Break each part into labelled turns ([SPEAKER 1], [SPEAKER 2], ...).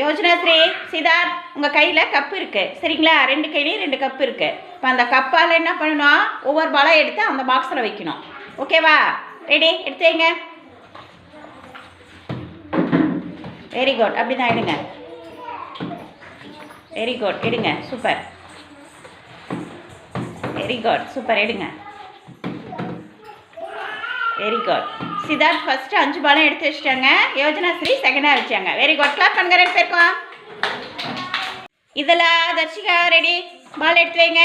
[SPEAKER 1] யோஜனா ஸ்ரீ சிதார்த் உங்கள் கையில் கப்பு இருக்குது சரிங்களா? ரெண்டு கையிலையும் ரெண்டு கப்பு இருக்குது இப்போ அந்த கப்பால் என்ன பண்ணணும் ஒவ்வொரு பழம் எடுத்து அந்த பாக்ஸில் வைக்கணும். ஓகேவா ரெடி எடுத்து வைங்க. வெரி குட் அப்படி தான் எடுங்க. வெரி குட் எடுங்க. சூப்பர் வெரி குட் சூப்பர் எடுங்க. வெரி குட் சித்தார்த் ஃபர்ஸ்ட் அஞ்சு பாலம் எடுத்து வச்சிட்டாங்க. யோஜனா ஸ்ரீ செகண்டாக வச்சாங்க வெரி குட் கிளாப் பண்ணுங்க ரெண்டு பேருக்கும். இதில் தர்ஷிகா ரெடி பால் எடுத்து வைங்க.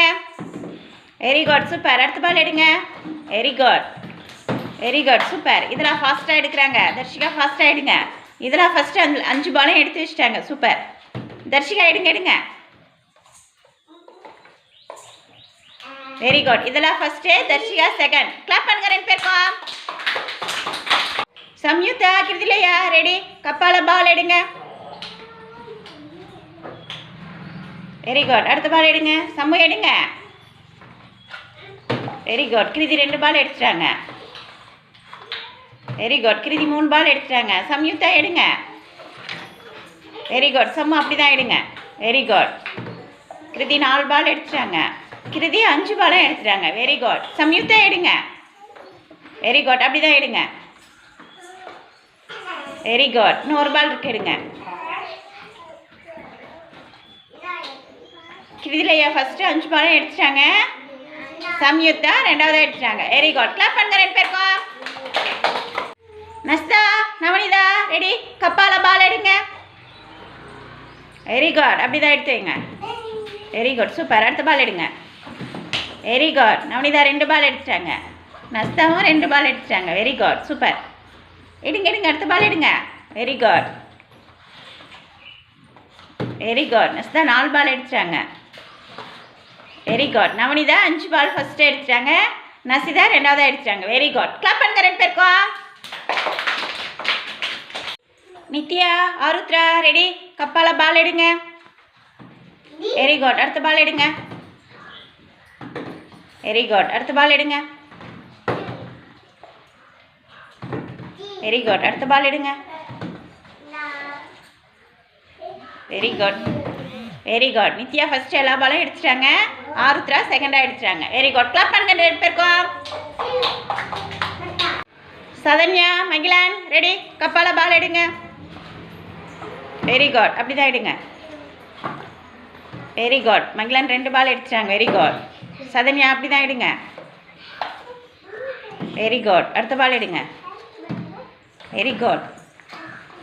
[SPEAKER 1] வெரி குட் சூப்பர் அடுத்த பால் எடுங்க. Very good very good super இதெல்லாம் ஃபாஸ்ட்டாக எடுக்கிறாங்க. தர்ஷிகா ஃபாஸ்ட்டாக எடுங்க. இதெல்லாம் ஃபஸ்ட்டு அஞ்சு அஞ்சு பாலம் எடுத்து வச்சிட்டாங்க. சூப்பர் தர்ஷிகா எடுங்க எடுங்க. வெரி குட் இதெல்லாம் ஃபஸ்ட்டு தர்ஷிகா செகண்ட் கிளாப் பண்ணுங்க ரெண்டு பேருக்கும். சம்யுக்தா கிருதிலையா ரெடி கப்பால பால் எடுங்க. வெரி குட் அடுத்த பால் எடுங்க. சம்மு எடுங்க. வெரி குட் கிருதி ரெண்டு பால் எடுத்துட்டாங்க. வெரி குட் கிருதி மூணு பால் எடுத்துட்டாங்க. சம்யுக்தா எடுங்க. வெரி குட் சம்மு அப்படி தான் எடுங்க. வெரி குட் கிருதி நாலு பால் எடுத்துட்டாங்க. கிருதி அஞ்சு பாலம் எடுத்துட்டாங்க. வெரி குட் சம்யுக்தா எடுங்க. வெரி குட் அப்படி தான் எடுங்க. வெரி குட் இன்னொரு பால் இருக்கு எடுங்க. கிருதிலையா ஃபஸ்ட்டு அஞ்சு பாலம் எடுத்துட்டாங்க. சம்யுக்தா ரெண்டாவது எடுத்துட்டாங்க. வெரி குட் கிளாப் பண்ணுங்க ரெண்டு பேருக்கும். நஸ்தா நவனிதா ரெடி கப்பால பால் எடுங்க. வெரி குட் அப்படி தான் எடுத்து வைங்க. வெரி குட் சூப்பர் அடுத்த பால் எடுங்க. வெரி குட் நவனிதா ரெண்டு பால் எடுத்துட்டாங்க. நஸ்தாவும் ரெண்டு பால் எடுத்துட்டாங்க. வெரி குட் சூப்பர் எடுங்க எடுங்க அடுத்த பால் எடுங்க. வெரி குட் வெரி குட் நஸ்தா நாலு பால் எடுத்துட்டாங்க. வெரி குட் நவனிதா அஞ்சு பால் ஃபஸ்ட்டு எடுத்துட்டாங்க. நசிதா ரெண்டாவது எடுத்துட்டாங்க. வெரி குட் கிளப் பண்ணுங்க ரெண்டு பேருக்கும். நித்யா ஆருத்ரா ரெடி கப்பால பால் எடுங்க. வெரி குட் அடுத்த பால் எடுங்க. வெரி குட் அடுத்த பால் எடுங்க. வெரி குட் அடுத்த பால் எடுங்க. Very good very good Nithya first எல்லா பாலும் எடுத்துட்டாங்க. ஆருத்ரா செகண்டாக எடுத்துட்டாங்க. வெரி குட் கிளாப் பண்ணுங்க ரெண்டு பேருக்கும். சதன்யா மகிலான் ரெடி கப்பால பால் எடுங்க. வெரி குட் அப்படி தான் எடுங்க. வெரி குட் மகிழன் ரெண்டு பால் எடுத்துட்டாங்க. வெரி குட் சதன்யா அப்படி தான் எடுங்க வெரி குட் அடுத்த பால் எடுங்க very good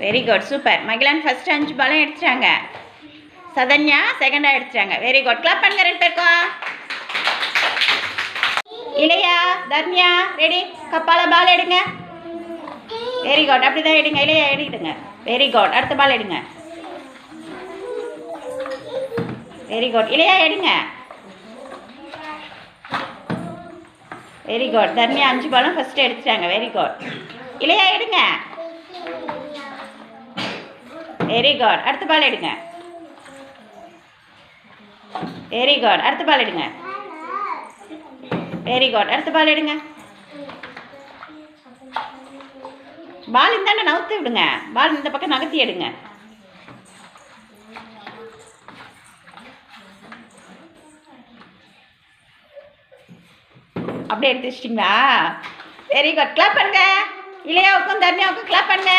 [SPEAKER 1] very good super Magizhan first அஞ்சு பாலும் எடுத்துட்டாங்க. சதன்யா செகண்டாக எடுத்துட்டாங்க. வெரி குட் கிளப் பண்ணுங்க ரெண்டு பேருக்கும். இளையா தர்மியா ரெடி கப்பால பால் எடுங்க. வெரி குட் அப்படி தான் எடுங்க இளையா எடுக்கிடுங்க வெரி குட் அடுத்த பால் எடுங்க வெரி குட் இளையா எடுங்க வெரி குட் தர்மியா அஞ்சு பாலம் ஃபஸ்ட்டு எடுத்துட்டாங்க. வெரி குட் இளையா எடுங்க. வெரி குட் அடுத்த பால் எடுங்க. வெரி குட் அடுத்த பால் எடுங்க. வெரி குட் அடுத்த பால் எடுங்க. பால் இந்தாண்ட நவுத்து விடுங்க. பால் இந்த பக்கம் நகர்த்தி எடுங்க. அப்படியே எடுத்து வச்சிட்டிங்களா? வெரி குட் கிளப் பண்ணுங்க. இளையாவுக்கும் தர்ணியாவுக்கும் கிளப் பண்ணுங்க.